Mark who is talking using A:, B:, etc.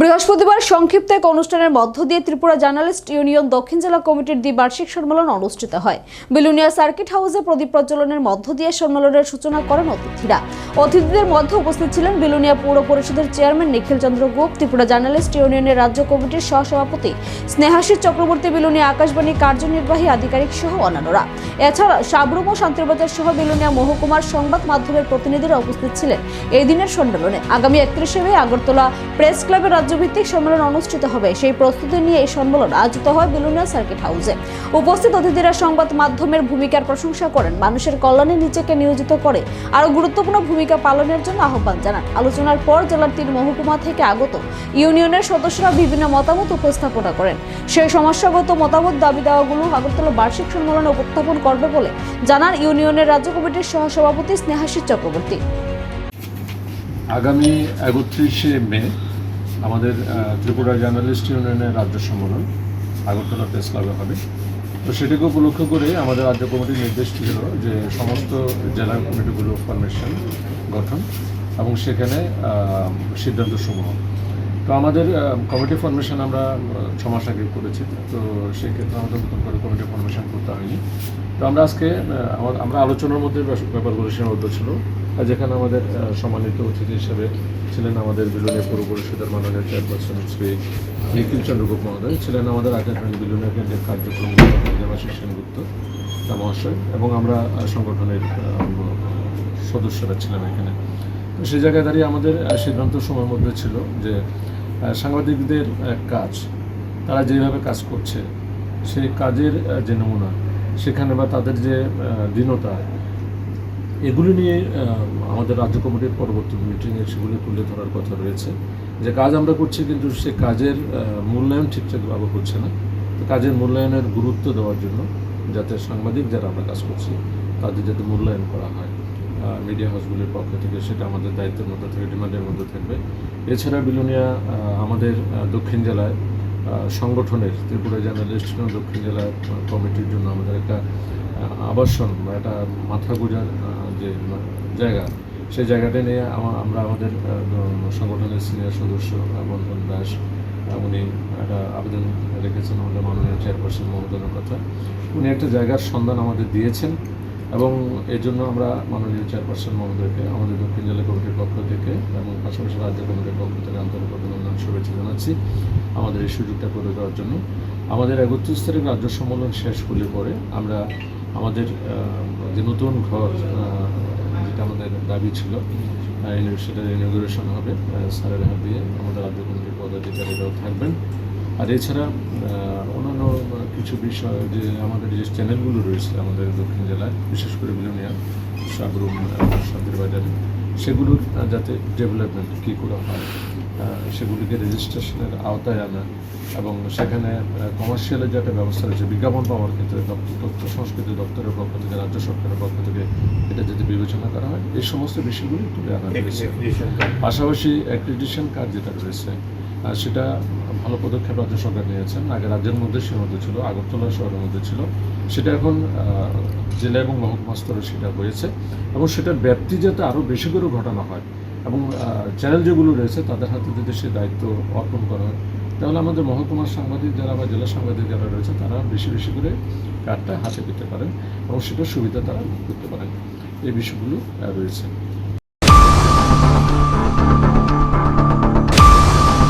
A: বৃহস্পতিবার সংক্ষিপ্ত এক অনুষ্ঠানের মধ্য দিয়ে ত্রিপুরা জার্নালিস্ট ইউনিয়ন দক্ষিণ জেলা কমিটির দ্বিবার্ষিক সম্মেলন অনুষ্ঠিত হয়। বিলুনিয়া সার্কিট হাউসে প্রদীপ প্রজ্বলনের মধ্য দিয়ে সম্মেলনের সূচনা করেন অতিথিরা। অতিথিদের মধ্যে উপস্থিত ছিলেন বিলুনিয়া পৌর পরিষদের চেয়ারম্যান নিখিল চন্দ্র গুপ ত্রিপুরা জার্নালিস্ট ইউনিয়নের রাজ্য কমিটির সহসভাপতি স্নেহাশিস চক্রবর্তী, বিলুনিয়া আকাশবাণী কার্যনির্বাহী আধিকারিক সহ অন্যান্যরা। এছাড়া সাবরুম ও শান্তিবাজার সহ বিলুনিয়া মহকুমার সংবাদ মাধ্যমের প্রতিনিধিরা উপস্থিত ছিলেন। এই দিনের সম্মেলনে আগামী একত্রিশে মে আগরতলা প্রেস ক্লাবের রাজ্যভিত্তিক সম্মেলন অনুষ্ঠিত হবে। সেই প্রস্তুতি নিয়ে এই সম্মেলন আয়োজিত হয় বিলুনিয়া সার্কিট হাউসে। উপস্থিত অতিথিরা সংবাদ মাধ্যমের ভূমিকার প্রশংসা করেন। মানুষের কল্যাণে নিজেকে নিয়োজিত করে আরও গুরুত্বপূর্ণ ভূমিকা পালনের জন্য আহ্বান জানান। আলোচনার পর জেলার তিন মহকুমা থেকে আগত ইউনিয়নের সদস্যরা বিভিন্ন মতামত উপস্থাপনা করেন। সেই সমস্যাগত মতামত দাবি দেওয়াগুলো আগরতলা বার্ষিক সম্মেলনে উপস্থাপন করবে বলে জানান ইউনিয়নের রাজ্য কমিটির সহসভাপতি স্নেহাশিস চক্রবর্তী।
B: আগামী একত্রিশে মে আমাদের ত্রিপুরা জার্নালিস্ট ইউনিয়নের রাজ্য সম্মেলন, আগরতলা প্রেস ক্লাবে হবে। তো সেটাকে উপলক্ষ করে আমাদের রাজ্য কমিটির নির্দেশ ছিল যে সমস্ত জেলা কমিটিগুলো ফরমেশন গঠন এবং সেখানে সিদ্ধান্ত সিদ্ধান্তসমূহ। তো আমাদের কমিটি ফরমেশন আমরা ছ মাস আগে করেছি। তো সেক্ষেত্রে আমাদের নতুন করে কমিটি ফরমেশন করতে হয়নি। তো আমরা আজকে আমরা আলোচনার মধ্যে ব্যাপারগুলো সীমাবদ্ধ ছিল। যেখানে আমাদের সম্মানিত অতিথি হিসেবে ছিলেন আমাদের বিলুনিয়া পৌর পরিষদের মাননীয় চেয়ারপারসন শ্রী নিখিল চন্দ্রগুপ্ত মহোদয়, ছিলেন আমাদের আকাশবাণী বিলুনিয়া কেন্দ্রের কার্যক্রম দেবাশিস সেনগুপ্ত মহাশয়, এবং আমরা সংগঠনের সদস্যরা ছিলাম এখানে। সেই জায়গায় দাঁড়িয়ে আমাদের সিদ্ধান্ত সময়ের মধ্যে ছিল যে সাংবাদিকদের কাজ, তারা যেভাবে কাজ করছে, সেই কাজের যে নমুনা, সেখানে বা তাদের যে দীনতা, এগুলো নিয়ে আমাদের রাজ্য কমিটির পরবর্তী মিটিংয়ে সেগুলো তুলে ধরার কথা রয়েছে যে, কাজ আমরা করছি কিন্তু সে কাজের মূল্যায়ন ঠিকঠাকভাবে হচ্ছে না। তো কাজের মূল্যায়নের গুরুত্ব দেওয়ার জন্য যাতে সাংবাদিক যারা আমরা কাজ করছি, তাদের যাতে মূল্যায়ন করা হয়। মিডিয়া হাউসগুলির পক্ষ থেকে, সেটা আমাদের দায়িত্বের মধ্যে থেকে ডিমান্ডের মধ্যে থাকবে। এছাড়া বিলোনিয়া আমাদের দক্ষিণ জেলায় সংগঠনের, ত্রিপুরা জার্নালিস্ট দক্ষিণ জেলা কমিটির জন্য আমাদের একটা আবাসন বা একটা মাথা গোজার যে জায়গা, সেই জায়গাটা নিয়ে আমরা আমাদের সংগঠনের সিনিয়র সদস্য বন্ধন দাস উনি একটা আবেদন রেখেছেন আমাদের মাননীয় চেয়ারপারসন মহোদয়ের কথা। উনি একটা জায়গার সন্ধান আমাদের দিয়েছেন। এবং এর জন্য আমরা মাননীয় চেয়ারপারসন মহোদয়কে, আমাদের দক্ষিণ জেলা কমিটির পক্ষ থেকে এবং পাশাপাশি রাজ্য কমিটির পক্ষ থেকে আন্তরিক অভিনন্দন, শুভেচ্ছা জানাচ্ছি আমাদের এই সুযোগটা করে দেওয়ার জন্য। আমাদের একত্রিশ তারিখ রাজ্য সম্মেলন শেষ হলে পরে আমরা আমাদের যে নতুন ঘর যেটা আমাদের দাবি ছিল সেটার ইনগ্রেশন হবে স্যারের হাত দিয়ে আমাদের রাজ্য কমিটির পদাধিকারীরাও থাকবেন। আর এছাড়া অন্যান্য কিছু বিষয় যে আমাদের যে চ্যানেলগুলো রয়েছে আমাদের দক্ষিণ জেলায় বিশেষ করে বিলোনিয়া সাবরুম শান্তির বাজারে সেগুলোর যাতে ডেভেলপমেন্ট কী করে হয় সেগুলিকে রেজিস্ট্রেশনের আওতায় আনা এবং সেখানে কমার্শিয়ালের যে একটা ব্যবস্থা রয়েছে বিজ্ঞাপন পাওয়ার ক্ষেত্রে দপ্তর তথ্য সংস্কৃতি দপ্তরের পক্ষ থেকে রাজ্য সরকারের পক্ষ থেকে এটা যদি বিবেচনা করা হয় এই সমস্ত বিষয়গুলি তুলে আনা হয়েছে। পাশাপাশি অ্যাক্রিডিশন কার্ড যেটা রয়েছে সেটা ভালো পদক্ষেপ রাজ্য সরকার নিয়েছেন। আগে রাজ্যের মধ্যে সীমাবদ্ধ ছিল, আগরতলা শহরের মধ্যে ছিল। সেটা এখন জেলা এবং মহকুমা স্তরে সেটা হয়েছে এবং সেটার ব্যাপ্তি যাতে আরও বেশি করে ঘটানো হয় এবং চ্যানেল যেগুলো রয়েছে তাদের হাতে যদি সে দায়িত্ব অর্পণ করা হয়, তাহলে আমাদের মহকুমার সাংবাদিক যারা বা জেলা সাংবাদিক যারা রয়েছে তারা বেশি বেশি করে কার্ডটা হাতে পেতে পারেন এবং সেটার সুবিধা তারা করতে পারেন। এই বিষয়গুলো রয়েছে।